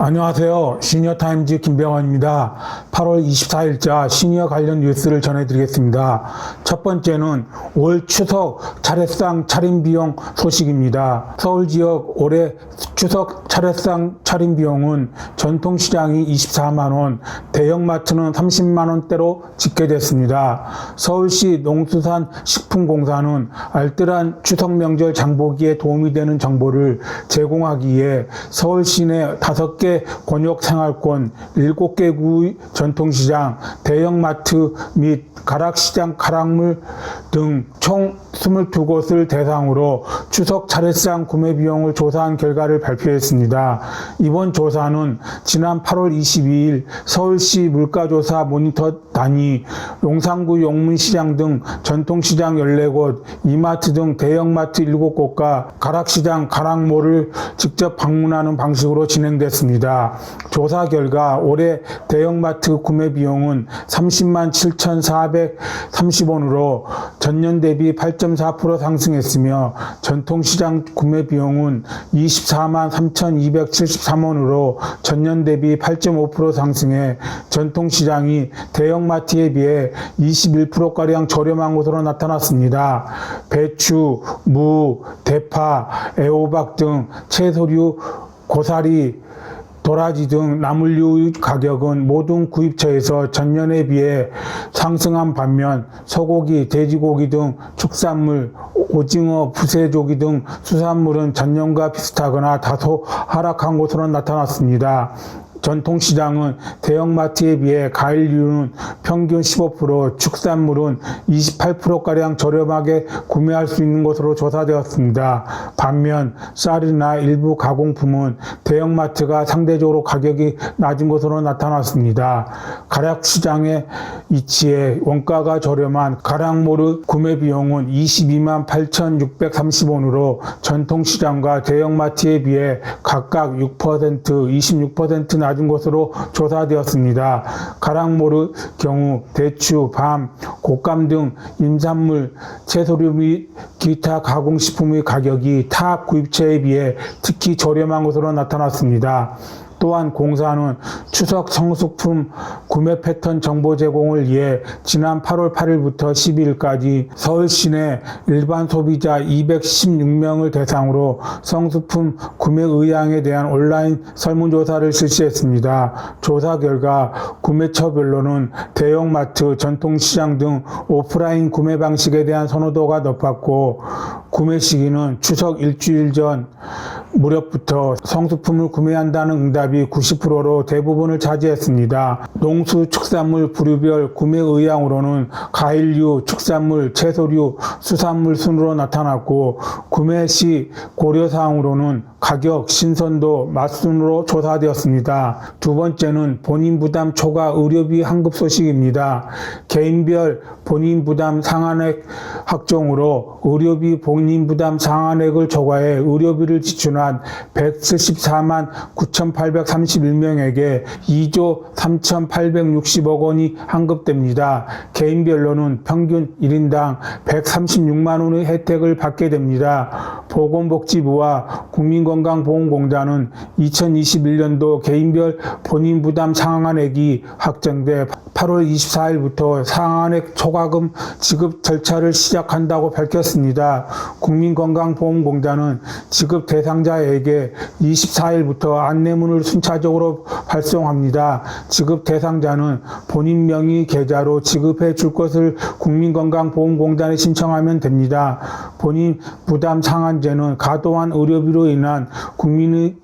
안녕하세요. 시니어타임즈 김병환입니다. 8월 24일자 시니어 관련 뉴스를 전해드리겠습니다. 첫 번째는 올 추석 차례상 차림 비용 소식입니다. 서울 지역 올해 추석 차례상 차림 비용은 전통시장이 24만원, 대형마트는 30만원대로 집계됐습니다. 서울시 농수산 식품공사는 알뜰한 추석 명절 장보기에 도움이 되는 정보를 제공하기 위해 서울 시 내 5개 권역 생활권 7개 구 전통시장, 대형마트 및 가락시장 가락물 등 총 22곳을 대상으로 추석 차례상 구매 비용을 조사한 결과를 발표했습니다. 이번 조사는 지난 8월 22일 서울시 물가조사 모니터 단위 용산구 용문시장 등 전통시장 14곳, 이마트 등 대형마트 7곳과 가락시장 가락몰을 직접 방문하는 방식으로 진행됐습니다. 조사 결과 올해 대형마트 구매 비용은 30만 7,430원으로 전년 대비 8.4% 상승했으며 전통시장 구매 비용은 24만 3,273원으로 전년 대비 8.5% 상승해 전통시장이 대형마트에 비해 21%가량 저렴한 것으로 나타났습니다. 배추, 무, 대파, 애호박 등 채소류, 고사리, 도라지 등 나물류 가격은 모든 구입처에서 전년에 비해 상승한 반면 소고기, 돼지고기 등 축산물, 오징어, 부세조기 등 수산물은 전년과 비슷하거나 다소 하락한 것으로 나타났습니다. 전통시장은 대형마트에 비해 과일류는 평균 15%, 축산물은 28%가량 저렴하게 구매할 수 있는 것으로 조사되었습니다. 반면 쌀이나 일부 가공품은 대형마트가 상대적으로 가격이 낮은 것으로 나타났습니다. 가락시장에 위치해 원가가 저렴한 가락모르 구매 비용은 22만 8,630원으로 전통시장과 대형마트에 비해 각각 6%, 26% 낮은 것으로 조사되었습니다. 가락모르 경우 대추, 밤, 곶감 등 임산물, 채소류 및 기타 가공식품의 가격이 타 구입처에 비해 특히 저렴한 것으로 나타났습니다. 또한 공사는 추석 성수품 구매 패턴 정보 제공을 위해 지난 8월 8일부터 12일까지 서울 시내 일반 소비자 216명을 대상으로 성수품 구매 의향에 대한 온라인 설문조사를 실시했습니다. 조사 결과 구매처별로는 대형마트, 전통시장 등 오프라인 구매 방식에 대한 선호도가 높았고 구매 시기는 추석 일주일 전 무렵부터 성수품을 구매한다는 응답이 90%로 대부분을 차지했습니다. 농수 축산물 부류별 구매 의향으로는 과일류, 축산물, 채소류, 수산물 순으로 나타났고 구매 시 고려 사항으로는 가격, 신선도, 맛 순으로 조사되었습니다. 두 번째는 본인 부담 초과 의료비 환급 소식입니다. 개인별 본인 부담 상한액 확정으로 의료비 본인 부담 상한액을 초과해 의료비를 지출한 174만 9,831명에게 2조 3,860억 원이 환급됩니다. 개인별로는 평균 1인당 136만 원의 혜택을 받게 됩니다. 보건복지부와 국민건강보험공단은 2021년도 개인별 본인 부담 상한액이 확정돼 8월 24일부터 상한액 초과금 지급 절차를 시작한다고 밝혔습니다. 국민건강보험공단은 지급 대상자에게 24일부터 안내문을 순차적으로 발송합니다. 지급 대상자는 본인 명의 계좌로 지급해 줄 것을 국민건강보험공단에 신청하면 됩니다. 본인 부담 상한제는 과도한 의료비로 인한 국민의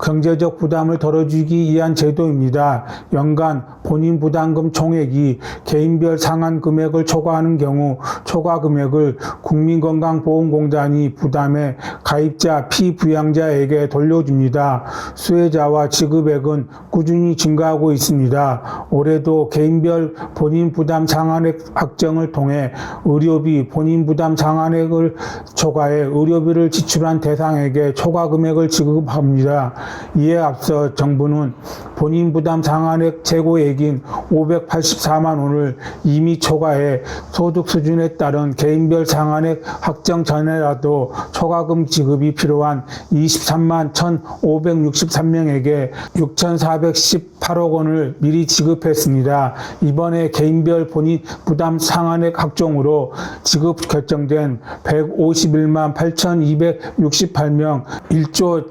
경제적 부담을 덜어주기 위한 제도입니다. 연간 본인 부담금 총액이 개인별 상한 금액을 초과하는 경우 초과 금액을 국민건강보험공단이 부담해 가입자 피부양자에게 돌려줍니다. 수혜자와 지급액은 꾸준히 증가하고 있습니다. 올해도 개인별 본인 부담 상한액 확정을 통해 의료비 본인 부담 상한액을 초과해 의료비를 지출한 대상에게 초과 금액을 지급합니다. 이에 앞서 정부는 본인 부담 상한액 최고액인 584만 원을 이미 초과해 소득 수준에 따른 개인별 상한액 확정 전에라도 초과금 지급이 필요한 23만 1,563명에게 6,418억 원을 미리 지급했습니다. 이번에 개인별 본인 부담 상한액 확정으로 지급 결정된 151만 8,268명 1조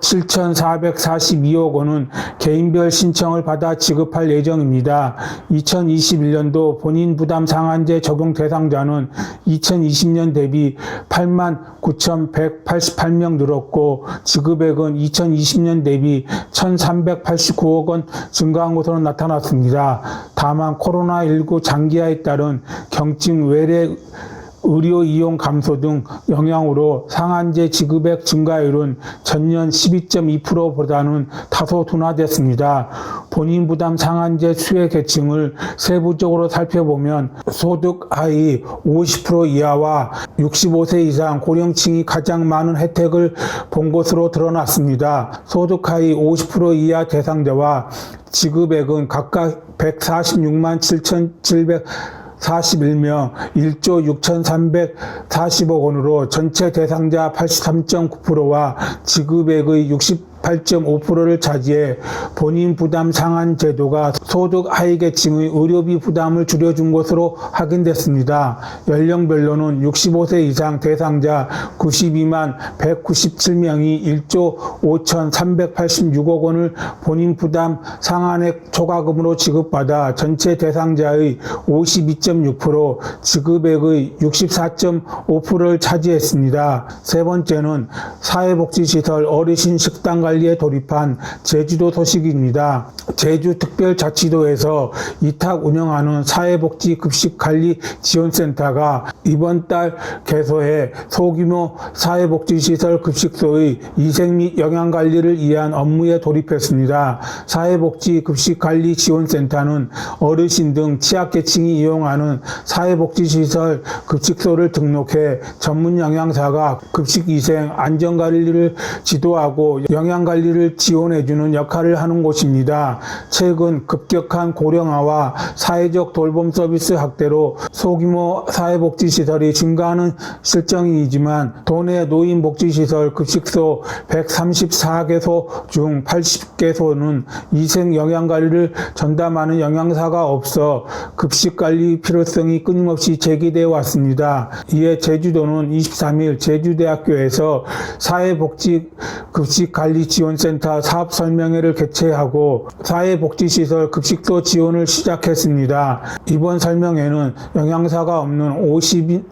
7,442억 원은 개인별 신청을 받아 지급할 예정입니다. 2021년도 본인 부담 상한제 적용 대상자는 2020년 대비 8만 9,188명 늘었고 지급액은 2020년 대비 1,389억 원 증가한 것으로 나타났습니다. 다만 코로나19 장기화에 따른 경증 외래 의료 이용 감소 등 영향으로 상한제 지급액 증가율은 전년 12.2%보다는 다소 둔화됐습니다. 본인 부담 상한제 수혜 계층을 세부적으로 살펴보면 소득 하위 50% 이하와 65세 이상 고령층이 가장 많은 혜택을 본 것으로 드러났습니다. 소득 하위 50% 이하 대상자와 지급액은 각각 146만 7,700 41명 1조 6,340억 원으로 전체 대상자 83.9%와 지급액의 68.5%를 차지해 본인 부담 상한 제도가 소득 하위 계층의 의료비 부담을 줄여준 것으로 확인됐습니다. 연령별로는 65세 이상 대상자 92만 197명이 1조 5,386억 원을 본인 부담 상한액 초과금으로 지급받아 전체 대상자의 52.6% 지급액의 64.5%를 차지했습니다. 세 번째는 사회복지시설 어르신 식당 관 리에 돌입한 제주도 소식입니다. 제주특별자치도에서 위탁 운영하는 사회복지급식관리지원센터가 이번 달 개소해 소규모 사회복지시설 급식소의 위생 및 영양관리를 위한 업무에 돌입했습니다. 사회복지급식관리지원센터는 어르신 등 취약계층이 이용하는 사회복지시설 급식소를 등록해 전문 영양사가 급식위생 안전관리를 지도하고 영양 관리를 지원해주는 역할을 하는 곳입니다. 최근 급격한 고령화와 사회적 돌봄 서비스 확대로 소규모 사회복지시설이 증가하는 실정이지만 도내 노인복지시설 급식소 134개소 중 80개소는 위생 영양관리를 전담하는 영양사가 없어 급식관리 필요성이 끊임없이 제기되어 왔습니다. 이에 제주도는 23일 제주대학교에서 사회복지 급식관리 지원센터 사업 설명회를 개최하고 사회복지시설 급식소 지원을 시작했습니다. 이번 설명회는 영양사가 없는 50인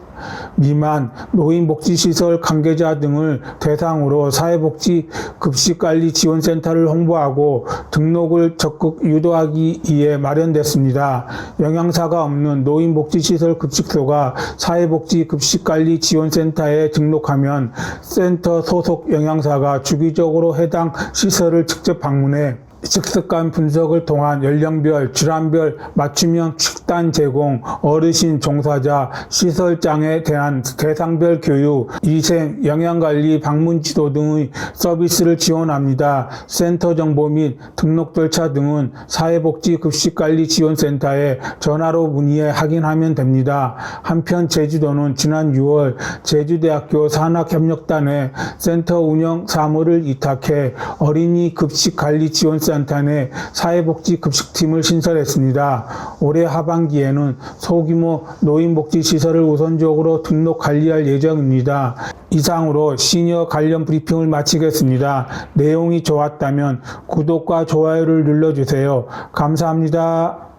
미만 노인복지시설 관계자 등을 대상으로 사회복지 급식관리 지원센터를 홍보하고 등록을 적극 유도하기 위해 마련됐습니다. 영양사가 없는 노인복지시설 급식소가 사회복지 급식관리 지원센터에 등록하면 센터 소속 영양사가 주기적으로 해당 시설을 직접 방문해 식습관 분석을 통한 연령별, 질환별 맞춤형 식단 제공, 어르신 종사자, 시설장에 대한 대상별 교육, 위생, 영양관리, 방문 지도 등의 서비스를 지원합니다. 센터 정보 및 등록 절차 등은 사회복지급식관리지원센터에 전화로 문의해 확인하면 됩니다. 한편 제주도는 지난 6월 제주대학교 산학협력단에 센터 운영 사무를 위탁해 어린이 급식관리지원센터 내 사회복지 급식팀을 신설했습니다. 올해 하반기에는 소규모 노인복지 시설을 우선적으로 등록 관리할 예정입니다. 이상으로 시니어 관련 브리핑을 마치겠습니다. 내용이 좋았다면 구독과 좋아요를 눌러주세요. 감사합니다.